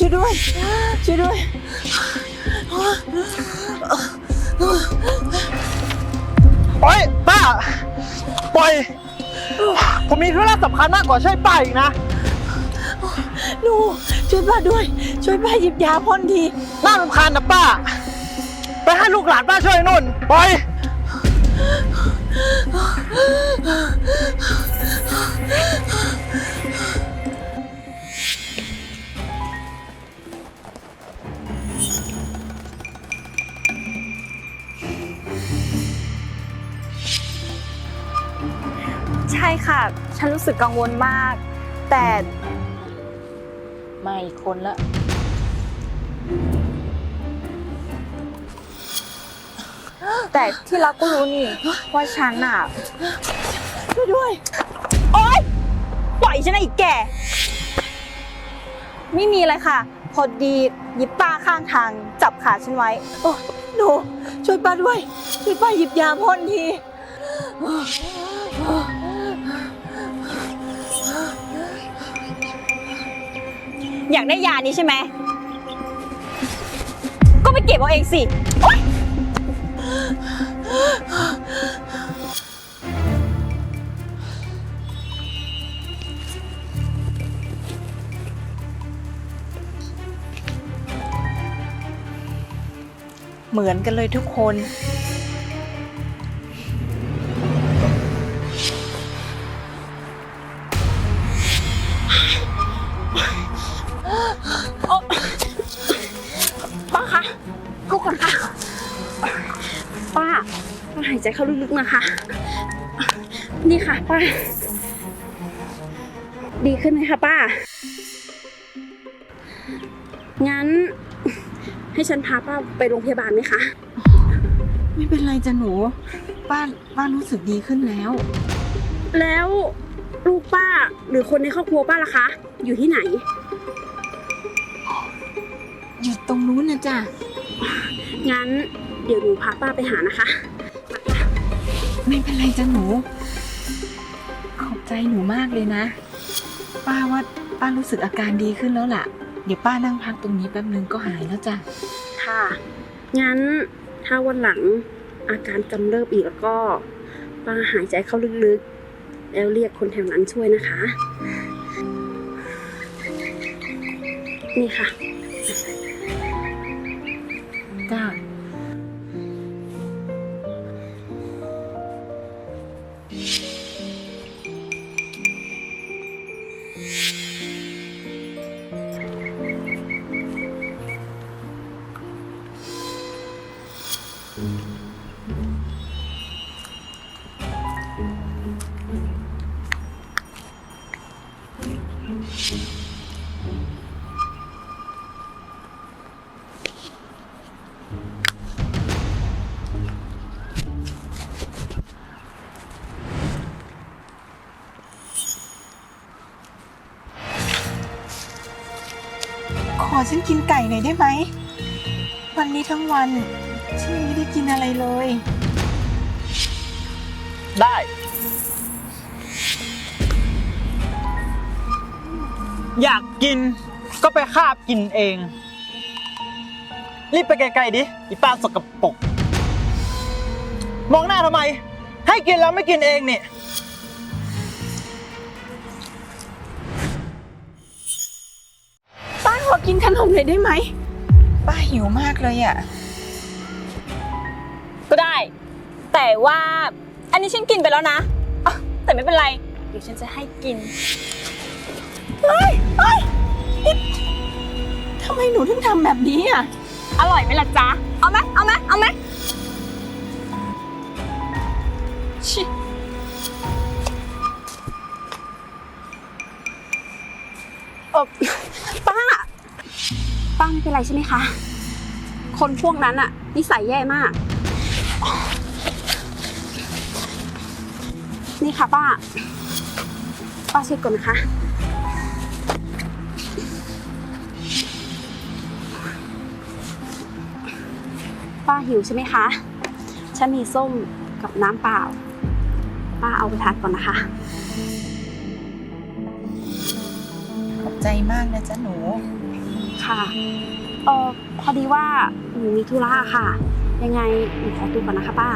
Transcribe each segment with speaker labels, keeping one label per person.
Speaker 1: ช่วยด้วย ช่วยด้วย
Speaker 2: ปล่อยป้า ปล่อย ผมมีธุระสำคัญมากกว่าช่วยป้าอีกนะ
Speaker 1: หนู ช่วยป้าด้วย ช่วยป้าหยิบยาพ่นที
Speaker 2: น่ารำคาญนะป้า ไปให้ลูกหลานป้าช่วยนุ่น ปล่อย
Speaker 3: ใช่ค่ะ ฉันรู้สึกกังวลมาก แต่
Speaker 1: มาอีกคนละ
Speaker 3: แต่ที่เราก็รู้นี่ว่าฉันอะ
Speaker 1: ช่วยด้วย
Speaker 3: โอ๊ย ปล่อยฉันนะอีกแก่ ไม่มีอะไรค่ะ พอดียิบป้าข้างทางจับขาฉันไว้
Speaker 1: โอ้หนูช่วยป้าด้วย ช่วยป้าหยิบยาพ่นที
Speaker 3: อยากได้ยานี้ใช่ไหม ก็ไปเก็บเอาเองสิ
Speaker 1: เหมือนกันเลยทุกคนา
Speaker 3: หายใจเข้าลึกๆนะคะ นี่ค่ะป้า ดีขึ้นไหมคะป้า งั้น ให้ฉันพาป้าไปโรงพยาบาลไหมคะ
Speaker 1: ไม่เป็นไรจ้ะหนู ป้าป้ารู้สึกดีขึ้นแล้ว
Speaker 3: แล้วลูกป้าหรือคนในครอบครัวป้าล่ะคะ อยู่ที่ไหน
Speaker 1: อยู่ตรงนู้นนะจ้ะ
Speaker 3: งั้นเดี๋ยวหนูพาป้าไปหานะคะ
Speaker 1: ไม่เป็นไรจ้ะหนู ขอบใจหนูมากเลยนะ ป้าว่าป้ารู้สึกอาการดีขึ้นแล้วล่ะ เดี๋ยวป้านั่งพักตรงนี้แป๊บนึงก็หายแล้วจ้ะ
Speaker 3: ค่ะ งั้นถ้าวันหลังอาการกำเริบอีกแล้วก็ป้าหายใจเข้าลึกๆ แล้วเรียกคนแถวนั้นช่วยนะคะ นี่ค่ะ
Speaker 1: ฉันกินไก่หน่อยได้ไหม วันนี้ทั้งวัน ฉันยังไม่ได้กินอะไรเลย
Speaker 2: ได้ อยากกินก็ไปคาบกินเอง รีบไปไกลๆดิอีป้าสกปรกมองหน้าทำไม ให้กินแล้วไม่กินเองนี่
Speaker 1: ป้ กินขนมหน่อยได้ไหม ป้าหิวมากเลยอะ
Speaker 3: ก็ได้ แต่ว่าอันนี้ฉันกินไปแล้วนะอะแต่ไม่เป็นไร เดี๋ยวฉันจะให้กิน
Speaker 1: ทำไมหนูถึงทำแบบนี้อะ
Speaker 3: อร่อยไหมล่ะจ๊ะ เอาไหมเอาไหมเอาไหม
Speaker 1: ชิ
Speaker 3: เออป้า ป้าไม่เป็นไรใช่ไหมคะ คนพวกนั้นอะนิสัยแย่มาก นี่ค่ะป้า ป้าเช็คก่อนนะคะ ป้าหิวใช่ไหมคะ ฉันมีส้มกับน้ำเปล่า ป้าเอาไปทานก่อนนะคะ
Speaker 1: ขอบใจมากนะจ๊ะหนู
Speaker 3: ค่ะเออพอดีว่าหนูมีธุระค่ะ ยังไงหนูขอตัวก่อนนะคะป้า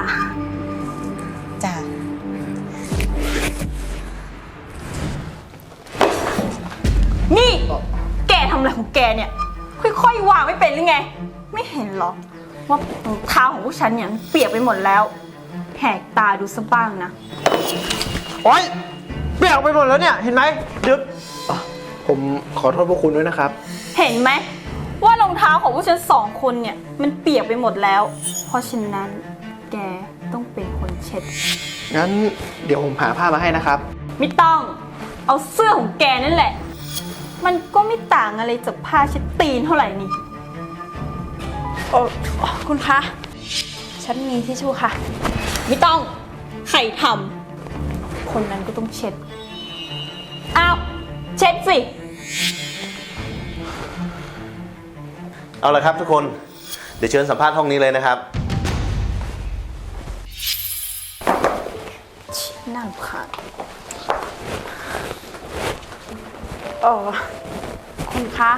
Speaker 1: จ้ะ
Speaker 4: นี่ แกทำอะไรของแกเนี่ย ค่อยๆวางไม่เป็นหรือไง ไม่เห็นเหรอ ว่ารองเท้าของพวกฉันเนี่ยมันเปียกไปหมดแล้ว แหกตาดูสักบ้างนะ
Speaker 2: โอ๊ยเปียกไปหมดแล้วเนี่ย เห็นไหมเดี๋ยว
Speaker 5: ผมขอโทษพวกคุณด้วยนะครับ
Speaker 4: เห็นไหม ว่ารองเท้าของพวกฉันสองคนเนี่ย มันเปียกไปหมดแล้ว เพราะฉะนั้นแกต้องเป็นคนเช็ด
Speaker 5: งั้นเดี๋ยวผมหาผ้ามาให้นะครับ
Speaker 4: ไม่ต้อง เอาเสื้อของแกนั่นแหละ มันก็ไม่ต่างอะไรจากผ้าเช็ดตีนเท่าไหร่นี่
Speaker 3: เออคุณคะ ฉันมีทิชชู่ค่ะ
Speaker 4: ไม่ต้อง ใครทำคนนั้นก็ต้องเช็ด อ้าว เช็ดสิ
Speaker 6: เอาละครับทุกคน เดี๋ยวเชิญสัมภาษณ์ห้องนี้เลยนะครับ
Speaker 4: น่ารำคาญ
Speaker 3: เออคุณคะ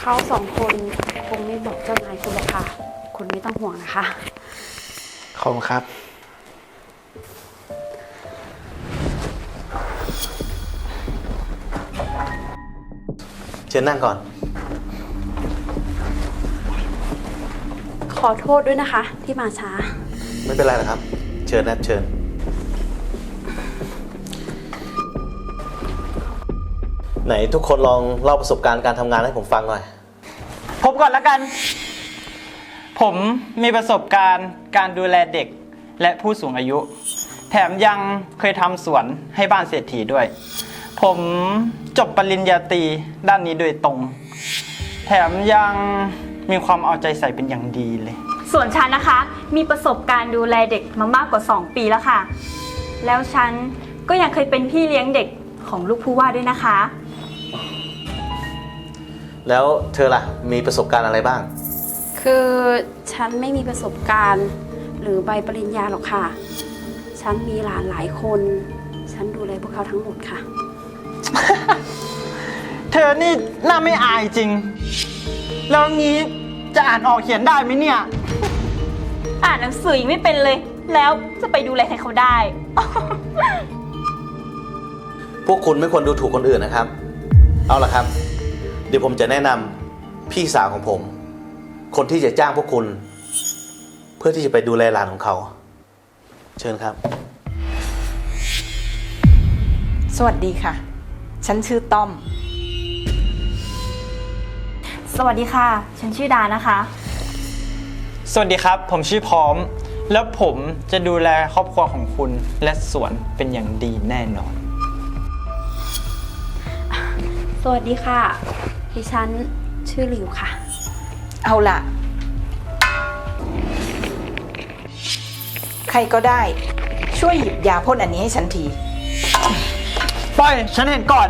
Speaker 3: เขาสองคนคงไม่บอกเจ้านายคุณหรอกค่ะ คุณไม่ต้องห่วงนะคะ
Speaker 5: ขอบคุณครับ
Speaker 6: เชิญนั่งก่อน
Speaker 3: ขอโทษด้วยนะคะ ที่มาช้า
Speaker 6: ไม่เป็นไรหรอกครับ เชิญนะเชิญ ไหนทุกคนลองเล่าประสบการณ์การทำงานให้ผมฟังหน่อย
Speaker 2: ผมก่อนแล้วกัน ผมมีประสบการณ์การดูแลเด็กและผู้สูงอายุ แถมยังเคยทำสวนให้บ้านเศรษฐีด้วย ผมจบปริญญาตรีด้านนี้โดยตรง แถมยัง มีความเอาใจใส่เป็นอย่างดีเลย
Speaker 4: ส่วนฉันนะคะ มีประสบการณ์ดูแลเด็กมามากกว่า 2 ปีแล้วค่ะ แล้วฉันก็ยังเคยเป็นพี่เลี้ยงเด็กของลูกผู้ว่าด้วยนะคะ
Speaker 6: แล้วเธอล่ะ มีประสบการณ์อะไรบ้าง
Speaker 3: คือฉันไม่มีประสบการณ์ หรือใบปริญญาหรอกค่ะ ฉันมีหลานหลายคน ฉันดูแลพวกเขาทั้งหมดค่ะ
Speaker 2: เธอนี่น่าไม่อายจริง แล้วงี้จะอ่านออกเขียนได้ไหมเนี่ย
Speaker 4: อ่านหนังสือยังไม่เป็นเลย แล้วจะไปดูแลใครเขาได้
Speaker 6: พวกคุณไม่ควรดูถูกคนอื่นนะครับ เอาล่ะครับ เดี๋ยวผมจะแนะนำพี่สาวของผม คนที่จะจ้างพวกคุณ เพื่อที่จะไปดูแลหลานของเขา เชิญครับ
Speaker 1: สวัสดีค่ะ ฉันชื่อต้อม
Speaker 4: สวัสดีค่ะ ฉันชื่อดานะคะ
Speaker 2: สวัสดีครับ ผมชื่อพร้อม แล้วผมจะดูแลครอบครัวของคุณและสวนเป็นอย่างดีแน่นอน
Speaker 3: สวัสดีค่ะ ดิฉันชื่อหลิวค่ะ
Speaker 1: เอาล่ะ ใครก็ได้ ช่วยหยิบยาพ่นอันนี้ให้ฉันที
Speaker 2: ปล่อย ฉันเห็นก่อน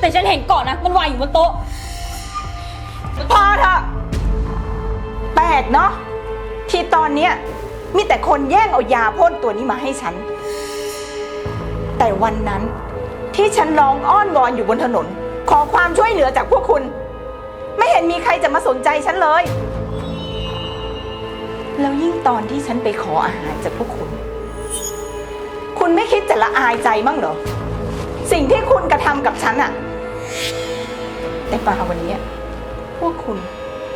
Speaker 4: แต่ฉันเห็นก่อนนะ มันวางอยู่บนโต๊ะ
Speaker 1: พอเถอะแปลกเนาะที่ตอนเนี้ยมีแต่คนแย่งเอายาพ่นตัวนี้มาให้ฉัน แต่วันนั้นที่ฉันร้องอ้อนวอนอยู่บนถนน ขอความช่วยเหลือจากพวกคุณ ไม่เห็นมีใครจะมาสนใจฉันเลย แล้วยิ่งตอนที่ฉันไปขออาหารจากพวกคุณ คุณไม่คิดจะละอายใจบ้างเหรอ สิ่งที่คุณกระทำกับฉันอะแต่มาวันนี้ วกคุณ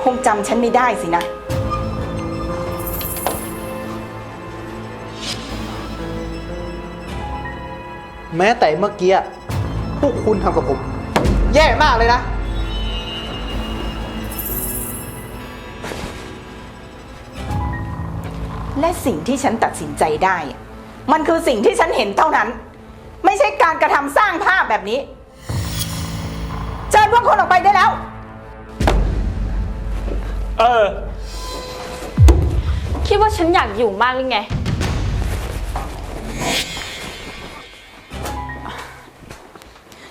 Speaker 1: คงจำฉันไม่ได้สินะ
Speaker 5: แม้แต่เมื่อกี้พวกคุณทำกับผม แย่มากเลยนะ
Speaker 1: และสิ่งที่ฉันตัดสินใจได้อะมันคือสิ่งที่ฉันเห็นเท่านั้น ไม่ใช่การกระทำสร้างภาพแบบนี้ เชิญพวกคุณออกไปได้แล้ว
Speaker 2: เออ
Speaker 4: คิดว่าฉันอยากอยู่มากหรือไง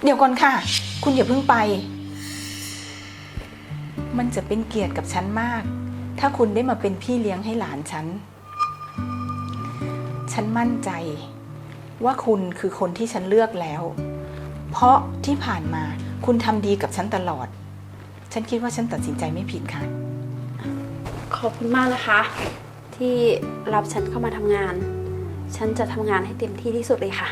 Speaker 1: เดี๋ยวก่อนค่ะ คุณอย่าเพิ่งไป มันจะเป็นเกียรติกับฉันมาก ถ้าคุณได้มาเป็นพี่เลี้ยงให้หลานฉัน ฉันมั่นใจว่าคุณคือคนที่ฉันเลือกแล้ว เพราะที่ผ่านมาคุณทำดีกับฉันตลอด ฉันคิดว่าฉันตัดสินใจไม่ผิดค่ะ
Speaker 3: ขอบคุณมากนะคะ ที่รับฉันเข้ามาทำงาน ฉันจะทำงานให้เต็มที่ที่สุดเลยค่ะ